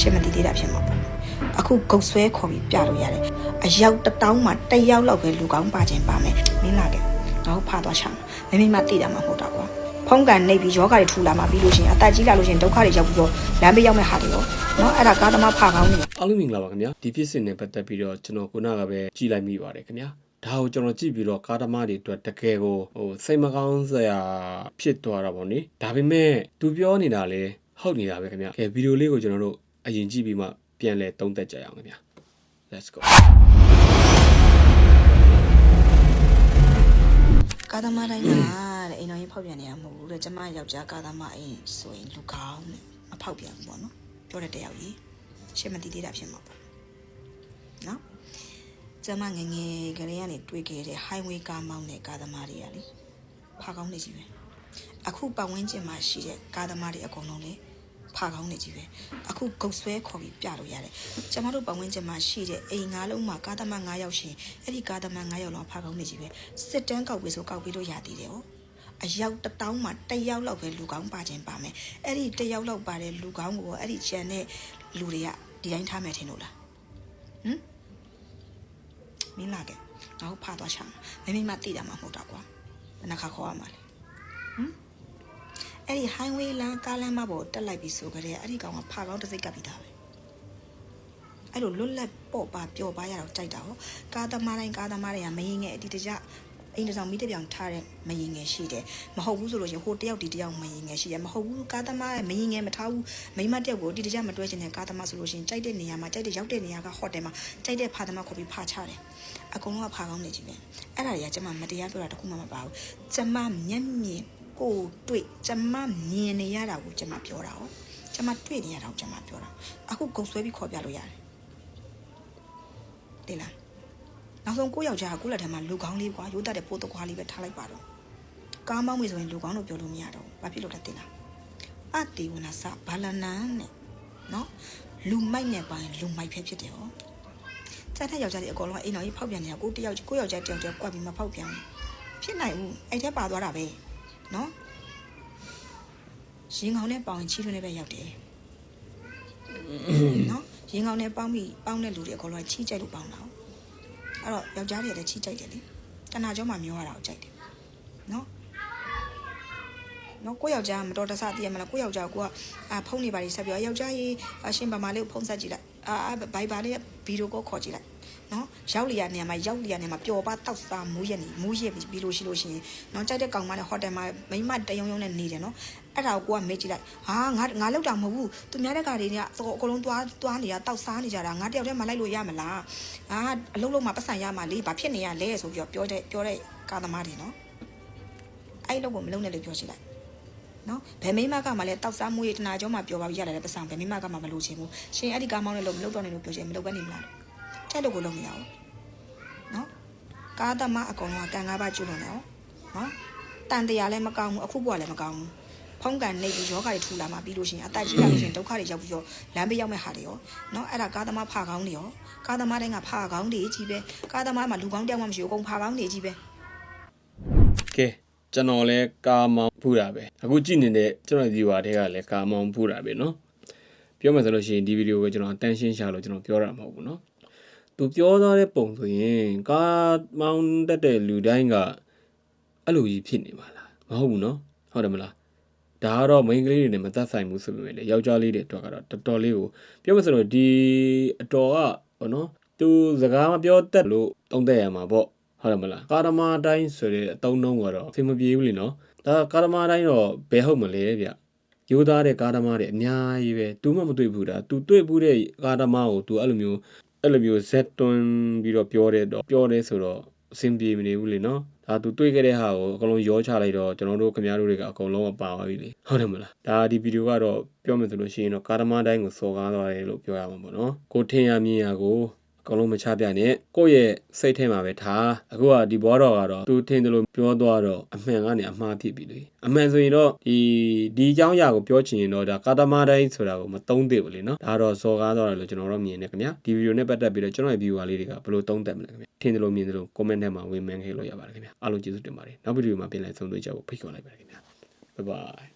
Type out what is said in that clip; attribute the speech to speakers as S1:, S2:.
S1: ရှင်းမသိသေးတာဖြစ်မှာပေါ့အခုဂုတ်ဆွဲခေါ်ပြီးပြလို့ရတယ်အယောက်တစ်တောင်းမှတစ်ယောက်လောက်ပဲလူကောင်းပါခြင်းပါမယ်မင်းလာခဲ့ငါတို့ဖာသွားချမှာမိမိမသိတာမှမဟုတ်တာကွာဖုံးကန်နေပြီးယောဂတွေထူလာမှပြီးလို့ရှိရင်အသက်ကြီးလာလို့ရှိရင်ဒုက္ခတွေရောက်ပြီးတော့လမ်းဘေးရောက်မဲ့ဟာတွေရောနော်အဲ့ဒါကားသမားဖာကောင်းနေ
S2: အားလုံးမင်္ဂလာပါခင်ဗျာဒီဖြစ်စဉ်နဲ့ပတ်သက်ပြီးတော့ကျွန်တော်ခုနကပဲကြည်လိုက်မိပါတယ်ခင်ဗျာဒါကိုကျွန်တော်ကြည့်ပြီးတော့ကားသမားတွေအတွက်တကယ်ကိုဟိုစိတ်မကောင်းစရာဖြစ်သွားတာပေါ့နိဒါပေမဲ့သူပြောနေတာလေဟုတ်နေတာပဲခင်ဗျာကဲဗီဒီယိုလေးကိုကျွန်တော်တို့ အရင်ကြည့်ပြီးမှပြန်လဲသုံးသပ်ကြရအောင်ခင်ဗျာ let's go
S1: ကာသမားတိုင်းကတဲ့အိမ်တော်ကြီးဖောက်ပြန်နေရမဟုတ်ဘူးတဲ့ကျမယောက်ျားကာသမားအိမ်ဆိုရင်လူကောင်းတဲ့မဖောက်ပြန်ဘူးပေါ့နော်ပြောတဲ့တယောက်ကြီးရှင်းမသိသေးတာဖြစ်မှာပေါ့နော်ကျမငယ်ငယ်ကလေးကနေတွေ့ခဲ့တဲ့ highway ကားမောင်းတဲ့ကာသမားတွေကလေဖာကောင်းနေကြီးပဲအခုပတ်ဝန်းကျင်မှာရှိတဲ့ကာသမားတွေအကုန်လုံးလေ ဖာကောင်းနေကြီးပဲအခုဂုတ်ဆွဲခေါ်ပြီးပြလို့ရတယ်ကျမတို့ပတ်ဝန်းကျင်မှာရှိတဲ့အိမ်ငါးလုံးမှာကာသမား9ယောက်ရှင်အဲ့ဒီကာသမား9ယောက်လောက်ဖာကောင်းနေကြီးပဲစစ်တန်းကောက်ပြီးဆိုကောက်ပြီးလို့ရသေးတယ်ဟောအယောက်တစ်တောင်းမှတစ်ယောက်လောက်ပဲလူကောင်းပါခြင်းပါမယ်အဲ့ဒီတစ်ယောက်လောက်ပါတဲ့လူကောင်းကိုအဲ့ဒီချန်တဲ့လူတွေကဒီတိုင်းထားမယ်ထင်လို့လားဟမ်မင်းလာခဲ့ငါတို့ဖာသွားချမှာမမိမသိတာမှမဟုတ်တာကွာဘယ်နှခါခေါ်ရမှာလဲဟမ် အဲ့ဒီ highway လမ်းကားလမ်းမပေါ်တက်လိုက်ပြီဆိုကြတဲ့အဲ့ဒီကောင်ကဖာကောင်းတစ်စိတ်ကပ်ပြီးသားပဲအဲ့လိုလွတ်လပ်ပေါ့ပါပျော်ပါရတော့ကြိုက်တာဟောကားသမားတိုင်းကားသမားတွေကမရင်ငယ်အတီတကြအိမ်တစ်ဆောင်မိတစ်ပြောင်ထားတဲ့မရင်ငယ်ရှိတယ်မဟုတ်ဘူးဆိုလို့ရှိရင်ဟိုတယောက်ဒီတယောက်မရင်ငယ်ရှိတယ်မဟုတ်ဘူးကားသမားရဲ့မရင်ငယ်မထားဘူးမိန်းမတယောက်ကိုအတီတကြမတွဲချင်တဲ့ကားသမားဆိုလို့ရှိရင်ကြိုက်တဲ့နေရာမှာကြိုက်တဲ့ရောက်တဲ့နေရာကဟိုတယ်မှာကြိုက်တဲ့ဖာသမားခေါ်ပြီးဖာချတယ်အကုန်လုံးကဖာကောင်းနေကြီးပဲအဲ့ဒါတွေကကျမမတရားပြောတာတခုမှမပါဘူးကျမမျက်မြင် ကိုယ်တွေ့ကျမမြင်နေရတာကိုကျမပြောတာဟောကျမတွေ့နေရတာကိုကျမပြောတာအခုဂုံဆွဲပြီးခေါ်ပြလို့ရတယ်တိလားနောက်ဆုံးကိုယ့်ယောက်ျားကကိုယ့်လက်ထက်မှာလူကောင်းလေးကွာရိုးတတ်တဲ့ပိုးတကွားလေးပဲထားလိုက်ပါတော့ကားမောင်းပြီဆိုရင်လူကောင်းလို့ပြောလို့မရတော့ဘူးဘာဖြစ်လို့လဲသိလားအတေဝနာစဘာလနန်နဲ့နော်လူမိုက်နဲ့ပိုင်းလူမိုက်ဖဲဖြစ်တယ်ဟောစက်ထက်ယောက်ျားလေးအကောင်လုံးအိမ်တော်ကြီးဖောက်ပြန်နေတာကိုတယောက်ကိုယောက်ျားတယောက်တယောက်ကွက်ပြီးမဖောက်ပြန်ဘူးဖြစ်နိုင်ဘူးအဲ့ထဲပါသွားတာပဲ နော်ရင်ကောင်နဲ့ပေါင်ချီးထွန်းနေပဲရောက်တယ်နော်ရင်ကောင်နဲ့ပေါင်းပြီးပေါင်းတဲ့လူတွေအကောင်လုံးချီးကြိုက်လို့ပေါင်းတာဟောအဲ့တော့ယောက်ျားတွေကလည်းချီကြိုက်တယ်လေတနာကျောင်းမှာမျောရတာကိုကြိုက်တယ်နော် နော်ကိုယောက်ျားကမတော်တဆတည်ရမလားကိုယောက်ျားကကိုကအာဖုန်းနေပါလိဆက်ပြောယောက်ျားကြီးအရှင်ဗမာလေးကိုဖုန်းဆက်ကြည့်လိုက်အာဘိုင်ဘာလေးဗီဒီယိုကိုခေါ်ကြည့်လိုက်နော်ရောက်လျာနေရာမှာရောက်လျာနေရာမှာပျော်ပါတောက်စားမူးရက်နေမူးရက်ပြီးလို့ရှိလို့ရှိရင်နော်ကြိုက်တဲ့ကောင်မနဲ့ဟိုတယ်မှာမိမတယုံယုံနဲ့နေတယ်နော်အဲ့ဒါကိုကိုကမေးကြည့်လိုက်ဟာငါငါလောက်တာမဟုတ်ဘူးသူများတဲ့ကားတွေကအကုန်လုံးသွားသွားနေတာတောက်စားနေကြတာငါတယောက်တည်းမှလိုက်လို့ရမလားအာအလုံးလုံးမှာပတ်စံရမှာလေဘာဖြစ်နေရလဲဆိုပြီးတော့ပြောတဲ့ပြောတဲ့ကာသမားတွေနော်အဲ့လောက်ကိုမလုံးနဲ့လို့ပြောကြည့်လိုက် နော်ဘယ်မိမကမှလည်းတောက်စားမွေးတနာကျောင်းမှာပြောပါပြီးရတယ်ပတ်စံဘယ်မိမကမှမလို့ချင်ဘူးရှင်အဲ့ဒီကားမောင်းနဲ့လို့မလုပ်တော့နဲ့လို့ပြောချင်မလုပ်ဘဲနေမလားတဲ့လို့ကိုလုံးမရဘူးနော်ကားသမားအကောင်လုံးကကန်ကားပါကျွလွန်တယ်နော်တန်တရားလည်းမကောင်းဘူးအခုဘွားလည်းမကောင်းဘူးဖုံးကန်နေပြီးယောဂတွေထူလာမှပြီးလို့ရှိရင်အသက်ကြီးလာလို့ရှိရင်ဒုက္ခတွေရောက်ပြီးတော့လမ်းဘေးရောက်မဲ့ဟာတွေရောနော်အဲ့ဒါကားသမားဖာကောင်းတွေရောကားသမားတိုင်းကဖာကောင်းတွေကြီးပဲကားသမားမှာလူကောင်းတယောက်မှမရှိဘူးအကုန်ဖာကောင်းတွေကြီးပဲ
S2: ကဲ ကျွန်တော်လည်းကာမောင်ဖူးတာပဲအခုကြည့်နေတဲ့ကျွန်တော်ဒီဝါတွေကလည်းကာမောင်ဖူးတာပဲเนาะပြောမှဆိုလို့ရှိရင်ဒီဗီဒီယိုကိုကျွန်တော်တန်ရှင်းရှာလို့ကျွန်တော်ပြောတာမဟုတ်ဘူးเนาะသူပြောသွားတဲ့ပုံဆိုရင်ကာမောင်တက်တဲ့လူတိုင်းကအဲ့လိုကြီးဖြစ်နေပါလားမဟုတ်ဘူးเนาะဟုတ်တယ်မလားဒါကတော့ main ကလေးတွေနဲ့မသက်ဆိုင်ဘူးဆိုပေမဲ့လေယောက်ျားလေးတွေအတွက်ကတော့တော်တော်လေးကိုပြောမှဆိုတော့ဒီအတော်ကဟောနော်သူစကားမပြောတတ်လို့တုံးသက်ရမှာပေါ့ ဟုတ်တယ်မလားကာရမတိုင်းဆိုတဲ့အတုံးနှုံးကတော့အဆင်မပြေဘူးလीနော်ဒါကာရမတိုင်းတော့ဘယ်ဟုတ်မလဲဗျရိုးသားတဲ့ကာရမတွေအများကြီးပဲ तू မှမတွေ့ဘူးဒါ तू တွေ့ဘူးတဲ့ကာရမကို तू အဲ့လိုမျိုးအဲ့လိုမျိုးဇက်တွန်းပြီးတော့ပြောတဲ့တော့ပြောတယ်ဆိုတော့အဆင်ပြေမနေဘူးလीနော်ဒါ तू တွေ့ခဲ့တဲ့ဟာကိုအကုန်လုံးရောချလိုက်တော့ကျွန်တော်တို့ခင်ဗျားတို့တွေကအကုန်လုံးပါသွားပြီလေဟုတ်တယ်မလားဒါဒီဗီဒီယိုကတော့ပြောမယ်ဆိုလို့ရှိရင်တော့ကာရမတိုင်းကိုစော်ကားသွားတယ်လို့ပြောရမှာပေါ့နော်ကိုထင်ရမြင်ရကို အကုန်လုံးမချပြနဲ့ကိုယ့်ရဲ့စိတ်ထဲမှာပဲထားအခုကဒီဘောတော်ကတော့သူထင်တယ်လို့ပြောသွားတော့အမှန်ကနေအမှားဖြစ်ပြီလေအမှန်ဆိုရင်တော့ဒီဒီအကြောင်းအရာကိုပြောချင်ရင်တော့ဒါကာတမတိုင်းဆိုတာကိုမသုံးသင့်ဘူးလေနော်ဒါတော့စော်ကားသွားတယ်လို့ကျွန်တော်တို့မြင်နေခင်ဗျာဒီဗီဒီယိုနဲ့ပတ်သက်ပြီးတော့ကျွန်တော်ရဲ့ viewer လေးတွေကဘယ်လိုသုံးသပ်မလဲခင်ဗျာထင်တယ်လို့မြင်တယ်လို့ comment ထဲမှာဝင်မှန်းခဲ့လို့ရပါတယ်ခင်ဗျာအားလုံးကျေးဇူးတင်ပါတယ်နောက်ဗီဒီယိုမှာပြန်လည်ဆုံတွေ့ကြဖို့ဖိတ်ခေါ်လိုက်ပါတယ်ခင်ဗျာ bye bye